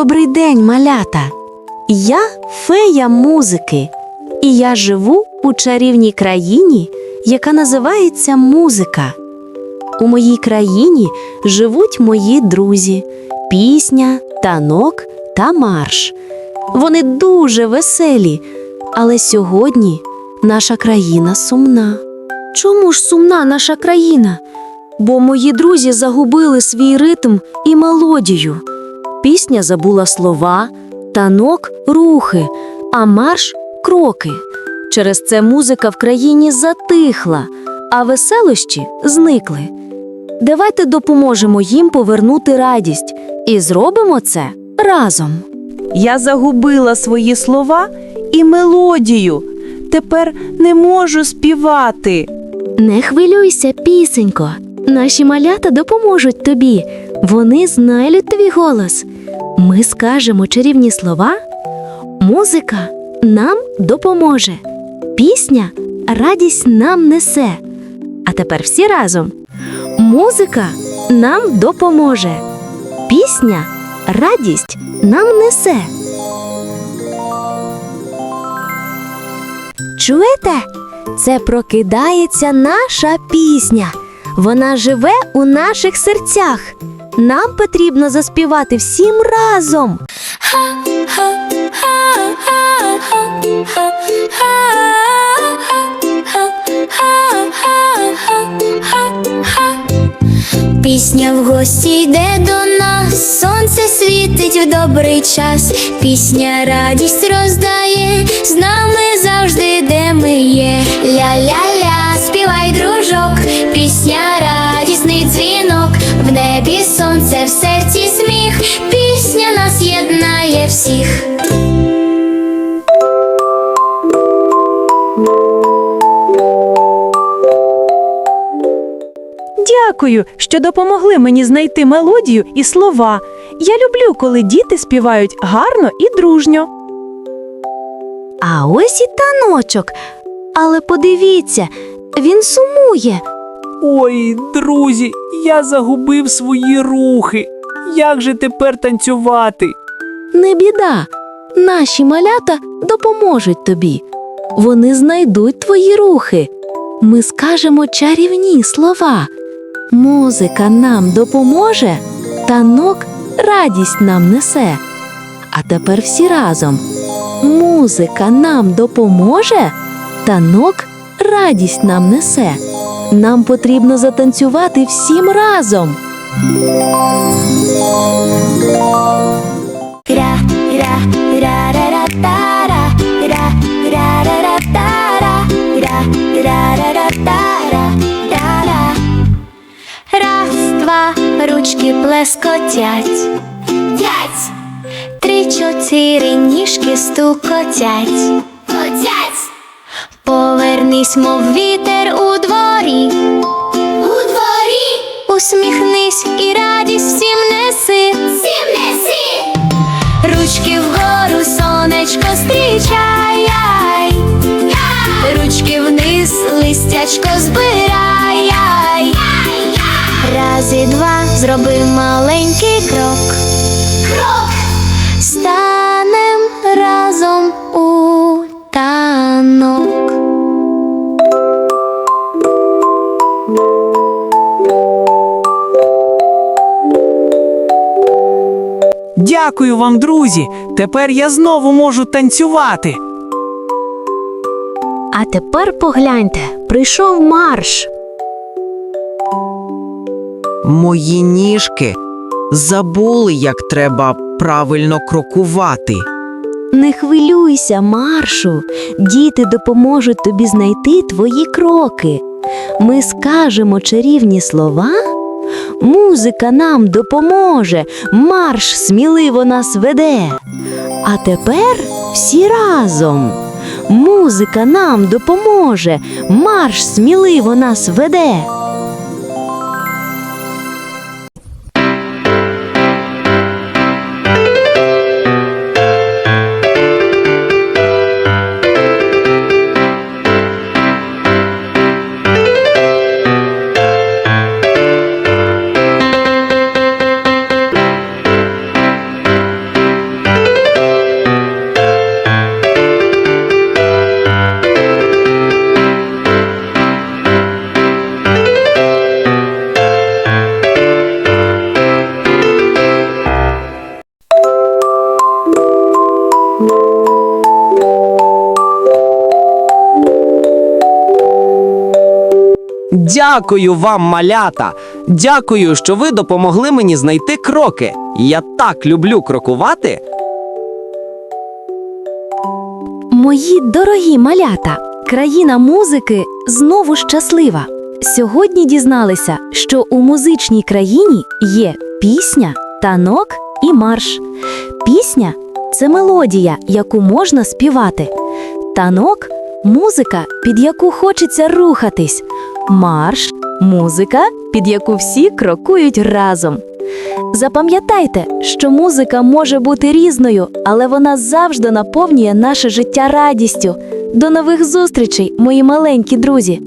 Добрий день, малята! Я фея музики, і я живу у чарівній країні, яка називається музика. У моїй країні живуть мої друзі, пісня, танок та марш. Вони дуже веселі, але сьогодні наша країна сумна. Чому ж сумна наша країна? Бо мої друзі загубили свій ритм і мелодію. Пісня забула слова, танок рухи, а марш кроки. Через це музика в країні затихла, а веселощі зникли. Давайте допоможемо їм повернути радість і зробимо це разом. Я загубила свої слова і мелодію. Тепер не можу співати. Не хвилюйся, пісенько. Наші малята допоможуть тобі. Вони знають твій голос. Ми скажемо чарівні слова. Музика нам допоможе. Пісня радість нам несе. А тепер всі разом. Музика нам допоможе. Пісня радість нам несе. Чуєте? Це прокидається наша пісня. Вона живе у наших серцях. Нам потрібно заспівати всім разом. Пісня в гості йде до нас, сонце світить в добрий час, пісня радість роздає, з нами завжди, де ми є. Ля-ля-ля, сонце, в серці сміх, пісня нас єднає всіх. Дякую, що допомогли мені знайти мелодію і слова. Я люблю, коли діти співають гарно і дружньо. А ось і таночок. Але подивіться, він сумує. Ой, друзі, я загубив свої рухи. Як же тепер танцювати? Не біда. Наші малята допоможуть тобі. Вони знайдуть твої рухи. Ми скажемо чарівні слова. Музика нам допоможе, танок радість нам несе. А тепер всі разом. Музика нам допоможе, танок радість нам несе. Нам потрібно затанцювати всім разом. Ра, ра, ра, ра, ра, та, ра, ра. Раз, два, ручки плескотять. П'ять. Три, чотири ніжки стукотять. Котять. Повернись, мов вітер у дворі. У дворі. Усміхнись і радість всім неси. Всім неси. Ручки вгору, сонечко зустрічай. Ручки вниз, листячко збирай. Раз і два, зроби маленький крок. Крок. Станем разом Дякую вам, друзі. Тепер я знову можу танцювати. А тепер погляньте, прийшов марш. Мої ніжки забули, як треба правильно крокувати. Не хвилюйся, маршу. Діти допоможуть тобі знайти твої кроки. Ми скажемо чарівні слова. Музика нам допоможе, марш сміливо нас веде. А тепер всі разом. Музика нам допоможе, марш сміливо нас веде. Дякую вам, малята. Дякую, що ви допомогли мені знайти кроки. Я так люблю крокувати. Мої дорогі малята, країна музики знову щаслива. Сьогодні дізналися, що у музичній країні є пісня, танок і марш. Пісня це мелодія, яку можна співати. Танок музика, під яку хочеться рухатись. Марш музика, під яку всі крокують разом. Запам'ятайте, що музика може бути різною, але вона завжди наповнює наше життя радістю. До нових зустрічей, мої маленькі друзі!